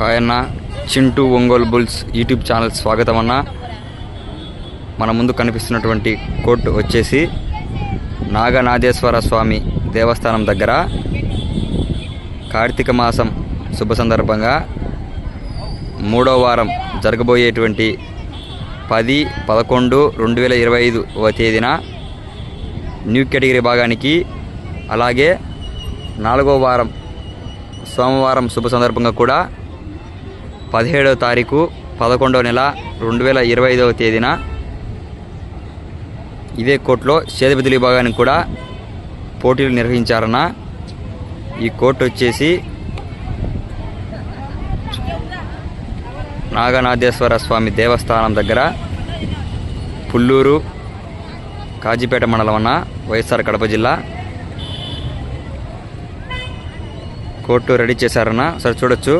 Hi అన్న. Chintu Ongole bulls YouTube channel స్వాగతం అన్న. మన ముందు కనిపిస్తున్నటువంటి కోర్టు వచ్చేసి నాగనాథేశ్వర స్వామి దేవస్థానం దగ్గర. కార్తీక మాసం శుభ సందర్భంగా మూడో వారం జరగబోయేటువంటి పది పదకొండు రెండు వేల ఇరవై ఐదువ తేదీన న్యూ కేటగిరీ భాగానికి అలాగే నాలుగో వారం సోమవారం శుభ సందర్భంగా కూడా పదిహేడవ తారీఖు పదకొండవ నెల రెండు వేల ఇరవై ఐదవ తేదీన ఇదే కోర్టులో సేదబదిలీ విభాగానికి కూడా పోటీలు నిర్వహించారన్న ఈ కోర్టు వచ్చేసి నాగనాథేశ్వర స్వామి దేవస్థానం దగ్గర పుల్లూరు కాజీపేట మండలం అన్న వైఎస్ఆర్ కడప జిల్లా కోర్టు రెడీ చేశారన్న. సరే చూడొచ్చు.